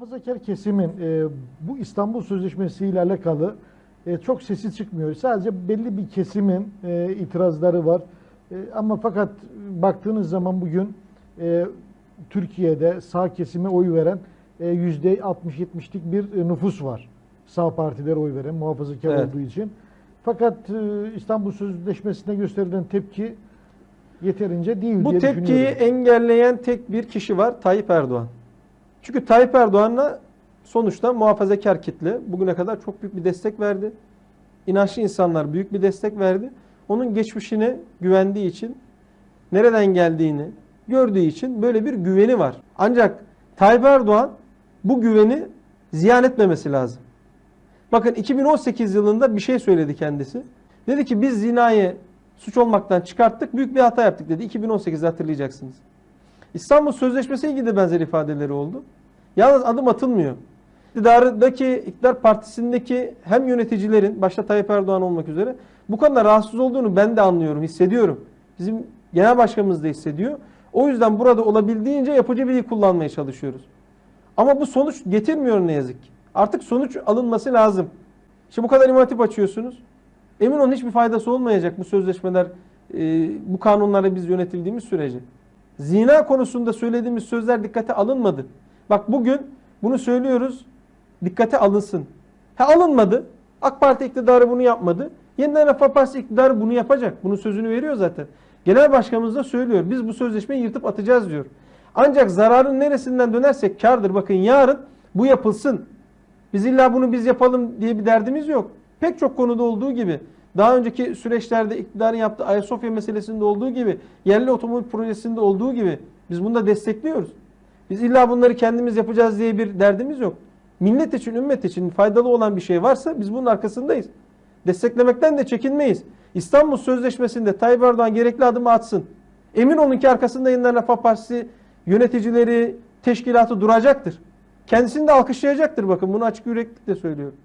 muhafazakar kesimin e, bu İstanbul Sözleşmesi ile alakalı e, çok sesi çıkmıyor. Sadece belli bir kesimin e, itirazları var. E, ama fakat baktığınız zaman bugün e, Türkiye'de sağ kesime oy veren e, yüzde 60-70'lik bir e, nüfus var. Sağ partilere oy veren muhafazakar Evet. olduğu için. Fakat e, İstanbul Sözleşmesi'ne gösterilen tepki yeterince değil Bu diye tepkiyi engelleyen tek bir kişi var Tayyip Erdoğan. Çünkü Tayyip Erdoğan'la sonuçta muhafazakar kitle bugüne kadar çok büyük bir destek verdi. İnançlı insanlar büyük bir destek verdi. Onun geçmişine güvendiği için, nereden geldiğini gördüğü için böyle bir güveni var. Ancak Tayyip Erdoğan bu güveni ziyan etmemesi lazım. Bakın 2018 yılında bir şey söyledi kendisi. Dedi ki biz zinayı suç olmaktan çıkarttık, büyük bir hata yaptık dedi. 2018'de hatırlayacaksınız. İstanbul Sözleşmesi ilgili de benzer ifadeleri oldu. Yalnız adım atılmıyor. İktidardaki, iktidar partisindeki hem yöneticilerin, başta Tayyip Erdoğan olmak üzere bu konuda rahatsız olduğunu ben de anlıyorum, hissediyorum. Bizim genel başkanımız da hissediyor. O yüzden burada olabildiğince yapıcı bir kullanmaya çalışıyoruz. Ama bu sonuç getirmiyor ne yazık ki. Artık sonuç alınması lazım. İşte bu kadar imam hatip açıyorsunuz. Emin olun hiçbir faydası olmayacak bu sözleşmeler, e, bu kanunlarla biz yönetildiğimiz sürece. Zina konusunda söylediğimiz sözler dikkate alınmadı. Bak bugün bunu söylüyoruz, dikkate alınsın. Ha alınmadı, AK Parti iktidarı bunu yapmadı. Yeniden Refah Partisi iktidarı bunu yapacak. Bunun sözünü veriyor zaten. Genel başkanımız da söylüyor. Biz bu sözleşmeyi yırtıp atacağız diyor. Ancak zararın neresinden dönersek kardır. Bakın yarın bu yapılsın. Biz illa bunu biz yapalım diye bir derdimiz yok. Pek çok konuda olduğu gibi daha önceki süreçlerde iktidarın yaptığı Ayasofya meselesinde olduğu gibi yerli otomobil projesinde olduğu gibi biz bunu da destekliyoruz. Biz illa bunları kendimiz yapacağız diye bir derdimiz yok. Millet için, ümmet için faydalı olan bir şey varsa biz bunun arkasındayız. Desteklemekten de çekinmeyiz. İstanbul Sözleşmesi'nde Tayyip Erdoğan gerekli adımı atsın. Emin olun ki arkasında yeniden Refah Partisi yöneticileri, teşkilatı duracaktır. Kendisini de alkışlayacaktır bakın bunu açık yüreklilikle söylüyorum.